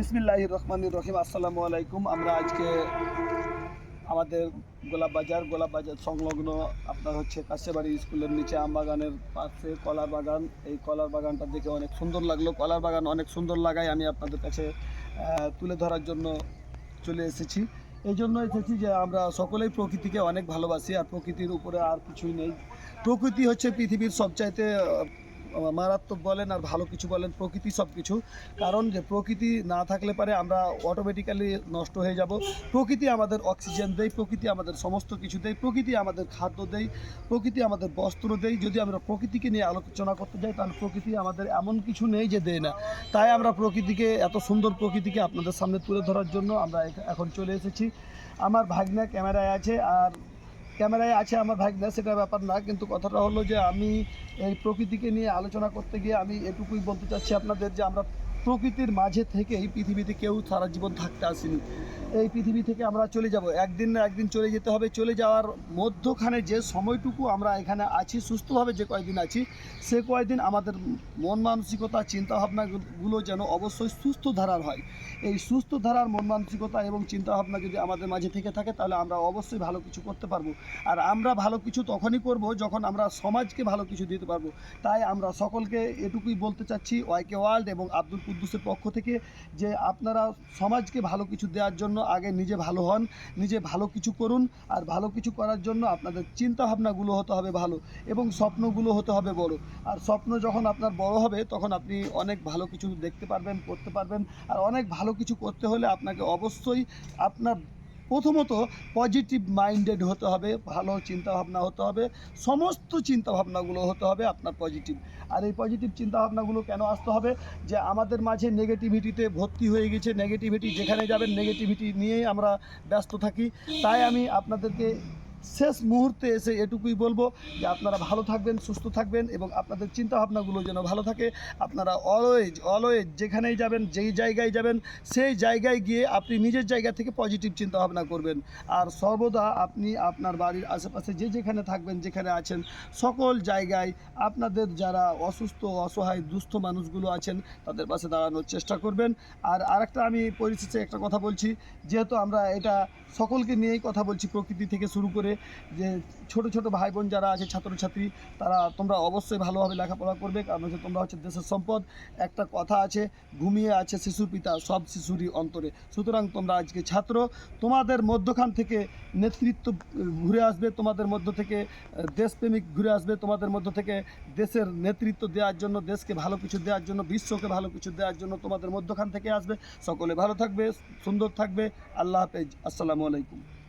বিসমিল্লাহ রহমান রহিম, আসসালামু আলাইকুম। আমরা আজকে আমাদের গোলাপ বাজার গোলাপ বাজার সংলগ্ন আপনার হচ্ছে কাছেবাড়ি স্কুলের নিচে আম বাগানের পাশে কলার বাগান। এই কলার বাগানটা দেখে অনেক সুন্দর লাগল। কলার বাগান অনেক সুন্দর লাগায় আমি আপনাদের কাছে তুলে ধরার জন্য চলে এসেছি। এই জন্য এসেছি যে আমরা সকলেই প্রকৃতিকে অনেক ভালোবাসি আর প্রকৃতির উপরে আর কিছুই নেই। প্রকৃতি হচ্ছে পৃথিবীর সবচাইতে মারাত্মক বলেন আর ভালো কিছু বলেন, প্রকৃতি সব কিছু কারণ যে প্রকৃতি না থাকলে পারে আমরা অটোমেটিক্যালি নষ্ট হয়ে যাব। প্রকৃতি আমাদের অক্সিজেন দেয়, প্রকৃতি আমাদের সমস্ত কিছু দেয়, প্রকৃতি আমাদের খাদ্য দেয়, প্রকৃতি আমাদের বস্ত্র দেয়। যদি আমরা প্রকৃতিকে নিয়ে আলোচনা করতে যাই, তাহলে প্রকৃতি আমাদের এমন কিছু নেই যে দেয় না। তাই আমরা প্রকৃতিকে, এত সুন্দর প্রকৃতিকে আপনাদের সামনে তুলে ধরার জন্য আমরা এখন চলে এসেছি। আমার ভাগ্না ক্যামেরায় আছে আর ক্যামেরায় আছে আমার ভাগনা সেটা ব্যাপার না, কিন্তু কথাটা হলো যে আমি এই প্রকৃতিকে নিয়ে আলোচনা করতে গিয়ে আমি এটুকুই বলতে চাচ্ছি আপনাদের যে আমরা প্রকৃতির মাঝে থেকে এই পৃথিবীতে কেউ সারা জীবন থাকতে আসেনি। এই পৃথিবী থেকে আমরা চলে যাব। একদিন না একদিন চলে যেতে হবে। চলে যাওয়ার মধ্যখানে যে সময়টুকু আমরা এখানে আছি, সুস্থভাবে যে কয়দিন আছি, সে কয়দিন আমাদের মন মানসিকতা, চিন্তাভাবনাগুলো যেন অবশ্যই সুস্থ ধারার হয়। এই সুস্থ ধারার মন মানসিকতা এবং চিন্তাভাবনা যদি আমাদের মাঝে থেকে থাকে, তাহলে আমরা অবশ্যই ভালো কিছু করতে পারব। আর আমরা ভালো কিছু তখনই করব যখন আমরা সমাজকে ভালো কিছু দিতে পারব। তাই আমরা সকলকে এটুকুই বলতে চাচ্ছি, ওয়াইকে ওয়ার্ল্ড এবং আব্দুল কুদ্দুসের পক্ষ থেকে যে আপনারা সমাজকে ভালো কিছু দেওয়ার জন্য আগে নিজে ভালো হন, নিজে ভালো কিছু করুন আর ভালো কিছু করার জন্য আপনাদের চিন্তাভাবনাগুলো হতে হবে ভালো এবং স্বপ্নগুলো হতে হবে বড়। আর স্বপ্ন যখন আপনার বড় হবে, তখন আপনি অনেক ভালো কিছু দেখতে পারবেন, করতে পারবেন। আর অনেক ভালো কিছু করতে হলে আপনাকে অবশ্যই আপনার প্রথমত পজিটিভ মাইন্ডেড হতে হবে, ভালো চিন্তাভাবনা হতে হবে, সমস্ত চিন্তাভাবনাগুলো হতে হবে আপনার পজিটিভ আর এই পজিটিভ চিন্তাভাবনাগুলো কেন আসতে হবে? যে আমাদের মাঝে নেগেটিভিটিতে ভর্তি হয়ে গেছে নেগেটিভিটি যেখানে যাবেন নেগেটিভিটি নিয়েই আমরা ব্যস্ত থাকি। তাই আমি আপনাদেরকে শেষ মুহূর্তে এসে এটুকুই বলব যে আপনারা ভালো থাকবেন, সুস্থ থাকবেন এবং আপনাদের চিন্তাভাবনাগুলো যেন ভালো থাকে। আপনারা অলওয়েজ অলওয়েজ যেখানেই যাবেন, যেই জায়গায় যাবেন, সেই জায়গায় গিয়ে আপনি নিজের জায়গা থেকে পজিটিভ চিন্তাভাবনা করবেন। আর সর্বদা আপনি আপনার বাড়ির আশেপাশে যে যেখানে থাকবেন, যেখানে আছেন, সকল জায়গায় আপনাদের যারা অসুস্থ, অসহায়, দুস্থ মানুষগুলো আছেন, তাদের পাশে দাঁড়ানোর চেষ্টা করবেন। আর আরেকটা আমি পরিশেষে একটা কথা বলছি, যেহেতু আমরা এটা সকলকে নিয়েই কথা বলছি প্রকৃতি থেকে শুরু করে যে ছোট ছোট ভাই বোন যারা আছে, ছাত্রছাত্রী, তারা তোমরা অবশ্যই ভালোভাবে লেখাপড়া করবে, কারণ হচ্ছে তোমরা হচ্ছে দেশের সম্পদ। একটা কথা আছে, ঘুমিয়ে আছে শিশুর পিতা সব শিশুরই অন্তরে। সুতরাং তোমরা আজকে ছাত্র, তোমাদের মধ্যখান থেকে নেতৃত্ব ঘুরে আসবে, তোমাদের মধ্য থেকে দেশপ্রেমিক ঘুরে আসবে, তোমাদের মধ্য থেকে দেশের নেতৃত্ব দেওয়ার জন্য, দেশকে ভালো কিছু দেওয়ার জন্য, বিশ্বকে ভালো কিছু দেওয়ার জন্য তোমাদের মধ্যখান থেকে আসবে। সকলে ভালো থাকবে, সুন্দর থাকবে। আল্লাহ হাফেজ। আসসালামু আলাইকুম।